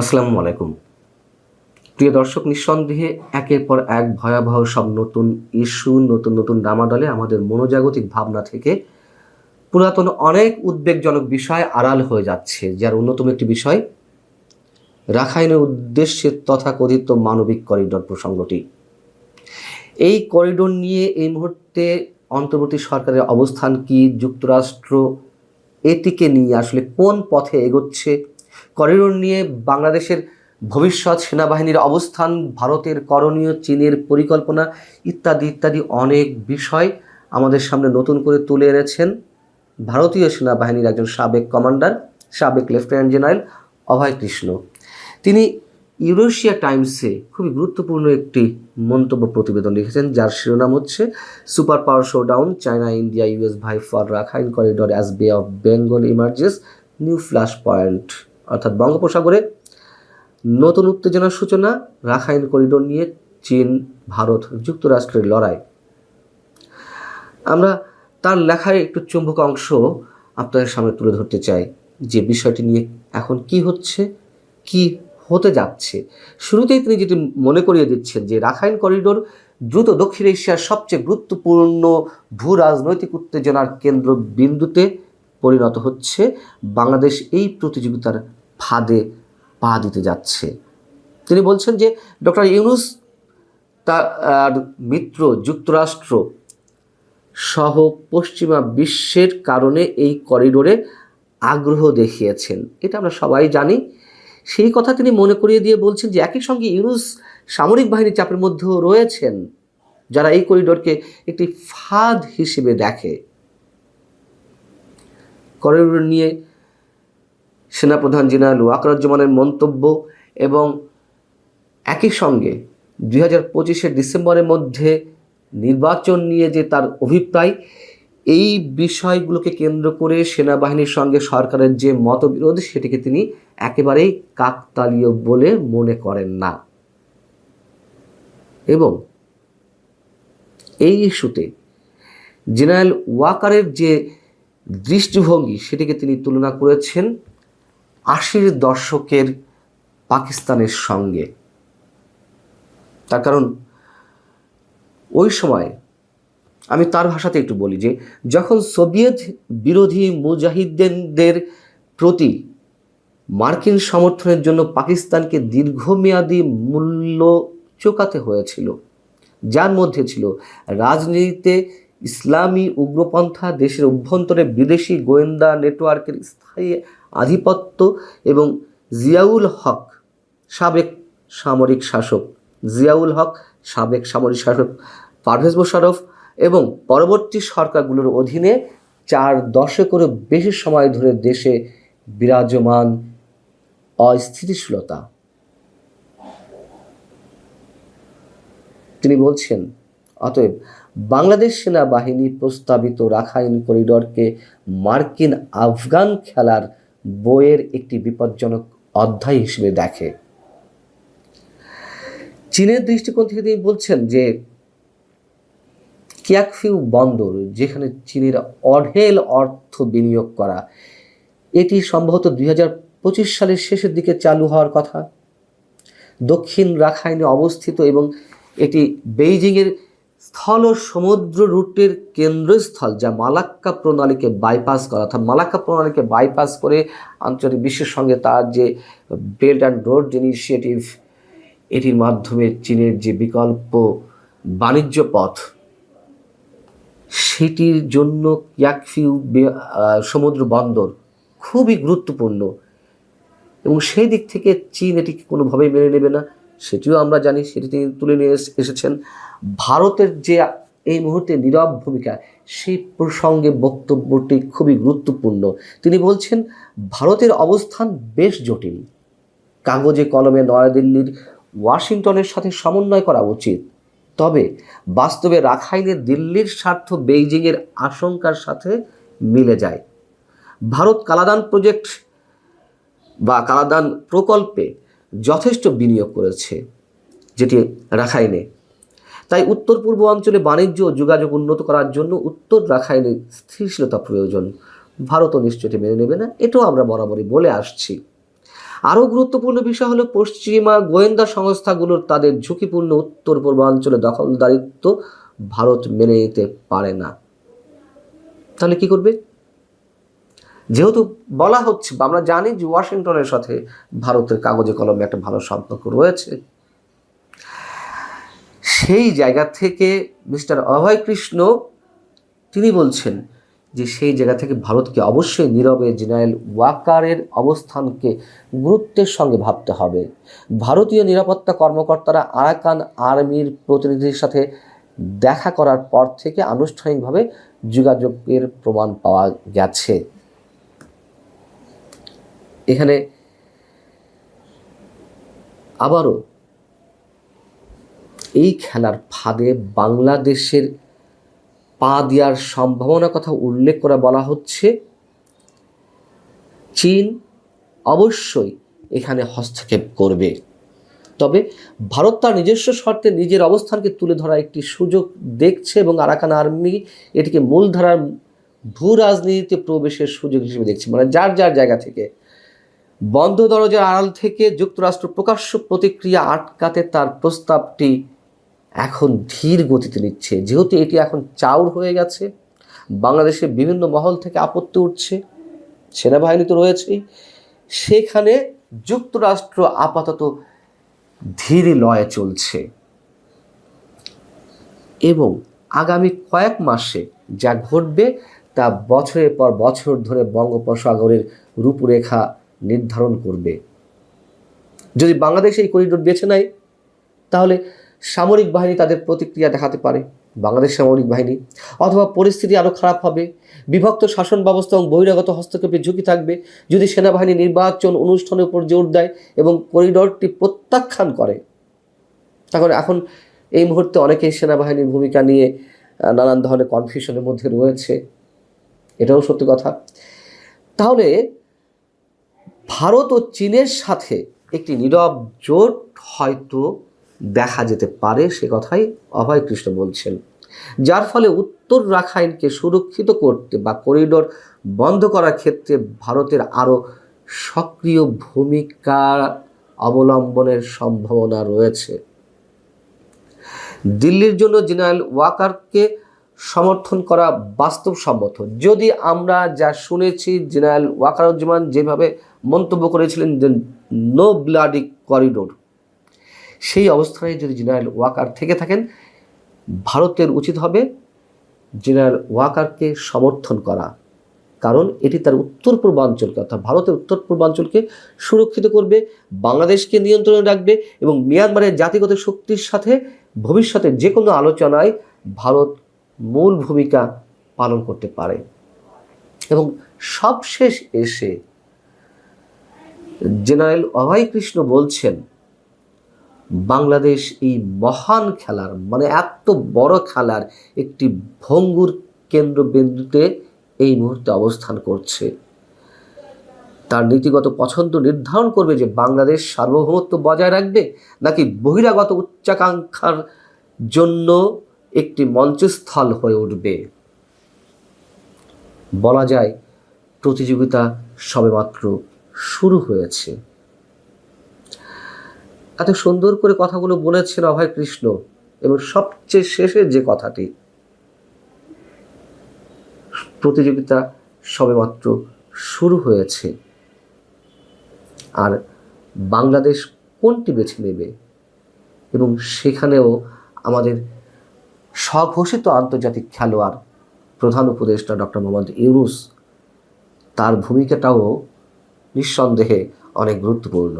আসসালামু আলাইকুম। প্রিয় দর্শক, নিঃসন্দেহে একের পর এক ভয়াবহ সব নতুন ইস্যু, নতুন নতুন ডামাডলে আমাদের মনোজাগতিক ভাবনা থেকে পুরাতন অনেক উদ্বেগজনক বিষয় আড়াল হয়ে যাচ্ছে, যার অন্যতম একটি বিষয় রাখাইনের উদ্দেশ্যে তথাকথিত মানবিক করিডোর প্রসঙ্গটি। এই করিডোর নিয়ে এই মুহূর্তে অন্তর্বর্তী সরকারের অবস্থান কি, যুক্তরাষ্ট্র এটিকে নিয়ে আসলে কোন পথে এগোচ্ছে করিডোর নিয়ে বাংলাদেশের ভবিষ্যৎ সেনাবাহিনীর অবস্থান, ভারতের করণীয় চীনের পরিকল্পনা ইত্যাদি ইত্যাদি অনেক বিষয় আমাদের সামনে নতুন করে তুলে এনেছেন ভারতীয় সেনাবাহিনীর একজন সাবেক কমান্ডার, সাবেক লেফটেন্যান্ট জেনারেল অভয় কৃষ্ণ। তিনি ইউরেশিয়া টাইমসে খুবই গুরুত্বপূর্ণ একটি মন্তব্য প্রতিবেদন লিখেছেন, যার শিরোনাম হচ্ছে, super power showdown, China, India US vie for Rakhine corridor as bay of Bengal emerges, new flash point. অর্থাৎ বঙ্গোপসাগরে নতুন উত্তেজনার সূচনা, রাখাইন করিডোর নিয়ে চীন, ভারত যুক্তরাষ্ট্রের লড়াই। আমরা তার লেখায় একটু চুম্বক অংশ আপনাদের সামনে তুলে ধরতে চাই, যে বিষয়টি নিয়ে এখন কি হচ্ছে, কি হতে যাচ্ছে। শুরুতেই তিনি যেটি মনে করিয়ে দিচ্ছেন যে রাখাইন করিডোর দ্রুত দক্ষিণ এশিয়ার সবচেয়ে গুরুত্বপূর্ণ ভূ রাজনৈতিক উত্তেজনার কেন্দ্রবিন্দুতে পরিণত হচ্ছে। বাংলাদেশ এই প্রতিযোগিতার ফাঁদে পা দিতে যাচ্ছে। তিনি বলছেন যে, ডক্টর ইউনুস, তার মিত্র, যুক্তরাষ্ট্র সহ পশ্চিমা বিশ্বের কারণে এই করিডোরে আগ্রহ দেখিয়েছেন। এটা আমরা সবাই জানি। সেই কথা তিনি মনে করিয়ে দিয়ে বলছেন যে, একই সঙ্গে ইউনুস সামরিক বাহিনীর চাপের মধ্যেও রয়েছেন, যারা এই করিডোরকে একটি ফাঁদ হিসেবে দেখে। করিডোর নিয়ে সেনাপ্রধান জেনারেল ওয়াকরুজ্জামানের মন্তব্য এবং একই সঙ্গে দুই হাজার পঁচিশের ডিসেম্বরের মধ্যে নির্বাচন নিয়ে যে তার অভিপ্রায়, এই বিষয়গুলোকে কেন্দ্র করে সেনাবাহিনীর সঙ্গে সরকারের যে মতবিরোধ, সেটিকে তিনি একেবারেই কাকতালীয় বলে মনে করেন না। এবং এই ইস্যুতে জেনারেল ওয়াকারের যে দৃষ্টিভঙ্গি, সেটিকে তিনি তুলনা করেছেন আশির দশকের পাকিস্তানের সঙ্গে। তার কারণ, ওই সময় আমি তার ভাষাতে একটু বলি যে, যখন সোভিয়েত বিরোধী মুজাহিদদের প্রতি মার্কিন সমর্থনের জন্য পাকিস্তানকে দীর্ঘমেয়াদী মূল্য চোকাতে হয়েছিল, যার মধ্যে ছিল রাজনীতিতে ইসলামী উগ্রপন্থা, দেশের অভ্যন্তরে বিদেশি গোয়েন্দা নেটওয়ার্কের স্থায়ী আধিপত্য এবং জিয়াউল হক সাবেক সামরিক শাসক। জিয়াউল হক সাবেক সামরিক শাসক পারভেজ মোশারফ এবং পরবর্তী সরকারগুলোর অধীনে চার দশকেরও বেশি সময় ধরে দেশে বিরাজমান অস্থিতিশীলতা। তিনি বলছেন, অতএব বাংলাদেশ সেনাবাহিনী প্রস্তাবিত রাখাইন করিডরকে মার্কিন আফগান খেলার বইয়ের একটি বিপজ্জনক অধ্যায় হিসেবে দেখে। চীনের দৃষ্টিকোণ থেকে তিনি বলছেন যে, কিয়াকফিউ বন্দর, যেখানে চীনের অঢেল অর্থ বিনিয়োগ করা, এটি সম্ভবত দুই হাজার পঁচিশ সালের শেষের দিকে চালু হওয়ার কথা। দক্ষিণ রাখাইনে অবস্থিত এবং এটি বেইজিংয়ের স্থল ও সমুদ্র রুটের কেন্দ্রস্থল, যা মালাক্কা প্রণালীকে বাইপাস করা, অর্থাৎ মালাক্কা প্রণালীকে বাইপাস করে আন্তর্জাতিক বিশ্বের সঙ্গে তার যে বেল্ট অ্যান্ড রোড ইনিশিয়েটিভ এটির মাধ্যমে চীনের যে বিকল্প বাণিজ্য পথ, সেটির জন্য ইয়াকফিউ সমুদ্র বন্দর খুবই গুরুত্বপূর্ণ এবং সেই দিক থেকে চীন এটিকে কোনোভাবেই মেনে নেবে না। সেটিও আমরা জানি, সেটি তিনি তুলে নিয়ে এসেছেন। ভারতের যে এই মুহূর্তে নীরব ভূমিকা, সেই প্রসঙ্গে বক্তব্যটি খুবই গুরুত্বপূর্ণ। তিনি বলছেন, ভারতের অবস্থান বেশ জটিল। কাগজে, কলমে নয়াদিল্লির ওয়াশিংটনের সাথে সমন্বয় করা উচিত। তবে বাস্তবে রাখাইনে দিল্লির স্বার্থ বেইজিংয়ের আশঙ্কার সাথে মিলে যায়। ভারত কালাদান প্রজেক্ট বা কালাদান প্রকল্পে যথেষ্ট বিনিয়োগ করেছে, যেটি রাখাইনে। তাই উত্তর পূর্ব অঞ্চলে বাণিজ্য ও যোগাযোগ উন্নত করার জন্য উত্তর রাখাইনে স্থিতিশীলতা প্রয়োজন। ভারতও নিশ্চয়ই মেনে নেবে না, এটাও আমরা বরাবরই বলে আসছি। আরও গুরুত্বপূর্ণ বিষয় হলো, পশ্চিমা গোয়েন্দা সংস্থাগুলোর তাদের ঝুঁকিপূর্ণ উত্তর পূর্বাঞ্চলে দখলদারিত্ব ভারত মেনে নিতে পারে না। তাহলে কি করবে? যেহেতু বলা হচ্ছে আমরা জানি যে ওয়াশিংটনের সাথে ভারতের কাগজে কলমে একটা ভালো সম্পর্ক রয়েছে। সেই জায়গা থেকে মিস্টার অভয় কৃষ্ণ, তিনি বলছেন যে সেই জায়গা থেকে ভারতকে অবশ্যই নীরবে জেনারেল ওয়াকারের অবস্থানকে গুরুত্বের সঙ্গে ভাবতে হবে। ভারতীয় নিরাপত্তা কর্মকর্তারা আরাকান আর্মির প্রতিনিধির সাথে দেখা করার পর থেকে আনুষ্ঠানিকভাবে যোগাযোগের প্রমাণ পাওয়া গেছে। এখানে আবারও এই খেলার ফাঁদে বাংলাদেশের পা দেওয়ার সম্ভাবনার কথা উল্লেখ করে বলা হচ্ছে, চীন অবশ্যই এখানে হস্তক্ষেপ করবে। তবে ভারত তার নিজস্ব শর্তে নিজের অবস্থানকে তুলে ধরার একটি সুযোগ দেখছে এবং আরাকান আর্মি এটিকে মূলধারার ভূ রাজনীতিতে প্রবেশের সুযোগ হিসেবে দেখছে মানে যার যার জায়গা থেকে বন্ধ দরজার আড়াল থেকে যুক্তরাষ্ট্র প্রকাশ্য প্রতিক্রিয়া আটকাতে তার প্রস্তাবটি এখন ধীর গতিতে নিচ্ছে। যেহেতু এটি এখন চাউর হয়ে গেছে বাংলাদেশে বিভিন্ন মহল থেকে আপত্তি উঠছে, সেনাবাহিনী তো রয়েছেই, সেখানে যুক্তরাষ্ট্র আপাতত ধীরে লয়ে চলছে। এবং আগামী কয়েক মাসে যা ঘটবে তা বছরের পর বছর ধরে বঙ্গোপসাগরের রূপরেখা নির্ধারণ করবে। যদি বাংলাদেশ এই করিডোর বেছে নেয়, তাহলে সামরিক বাহিনী তাদের প্রতিক্রিয়া দেখাতে পারে, বাংলাদেশ সামরিক বাহিনী। অথবা পরিস্থিতি আরও খারাপ হবে। বিভক্ত শাসন ব্যবস্থা এবং বহিরাগত হস্তক্ষেপের ঝুঁকি থাকবে। যদি সেনাবাহিনী নির্বাচন অনুষ্ঠানের উপর জোর দেয় এবং করিডোরটি প্রত্যাখ্যান করে তখন এখন এই মুহূর্তে অনেকেই সেনাবাহিনীর ভূমিকা নিয়ে নানান ধরনের কনফিউশনের মধ্যে রয়েছে। এটাও সত্যি কথা। তাহলে ভারত ও চীনের সাথে একটি নীরব জোট হয়তো দেখা যেতে পারে, সে কথাই অভয় কৃষ্ণ বলছেন। যার ফলে উত্তর রাখাইনকে সুরক্ষিত করতে বা করিডোর বন্ধ করার ক্ষেত্রে ভারতের আরও সক্রিয় ভূমিকা অবলম্বনের সম্ভাবনা রয়েছে। দিল্লির জন্য জেনারেল ওয়াকারকে সমর্থন করা বাস্তবসম্মত। যদি আমরা যা শুনেছি, জেনারেল ওয়াকারুজ্জামান যেভাবে মন্তব্য করেছিলেন যে নো ব্লাডি করিডোর সেই অবস্থায় যদি জেনারেল ওয়াকার থেকে থাকেন, ভারতের উচিত হবে জেনারেল ওয়াকারকে সমর্থন করা। কারণ এটি তার উত্তর পূর্বাঞ্চলকে অর্থাৎ ভারতের উত্তর পূর্বাঞ্চলকে সুরক্ষিত করবে, বাংলাদেশকে নিয়ন্ত্রণে রাখবে এবং মিয়ানমারের জাতিগত শক্তির সাথে ভবিষ্যতে যে কোনো আলোচনায় ভারত মূল ভূমিকা পালন করতে পারে। এবং সবশেষ এসে জেনারেল অভয় কৃষ্ণ বলছেন, বাংলাদেশ এই মহান খেলার মানে এত বড় খেলার একটি ভঙ্গুর কেন্দ্রবিন্দুতে এই মুহূর্তে অবস্থান করছে। তার নীতিগত পছন্দ নির্ধারণ করবে যে বাংলাদেশ সার্বভৌমত্ব বজায় রাখবে নাকি বহিরাগত উচ্চাকাঙ্ক্ষার জন্য একটি মঞ্চস্থল হয়ে উঠবে। বলা যায়, প্রতিযোগিতা সবেমাত্র শুরু হয়েছে। এত সুন্দর করে কথাগুলো বলেছেন অভয় কৃষ্ণ, এবং সবচেয়ে শেষে যে কথাটি, প্রতিযোগিতা সবেমাত্র শুরু হয়েছে। আর বাংলাদেশ কোনটি বেছে নেবে? এবং সেখানেও আমাদের স্বঘোষিত আন্তর্জাতিক খেলোয়াড় প্রধান উপদেষ্টা ডক্টর মোহাম্মদ ইউনুস তার ভূমিকাটাও নিঃসন্দেহে অনেক গুরুত্বপূর্ণ।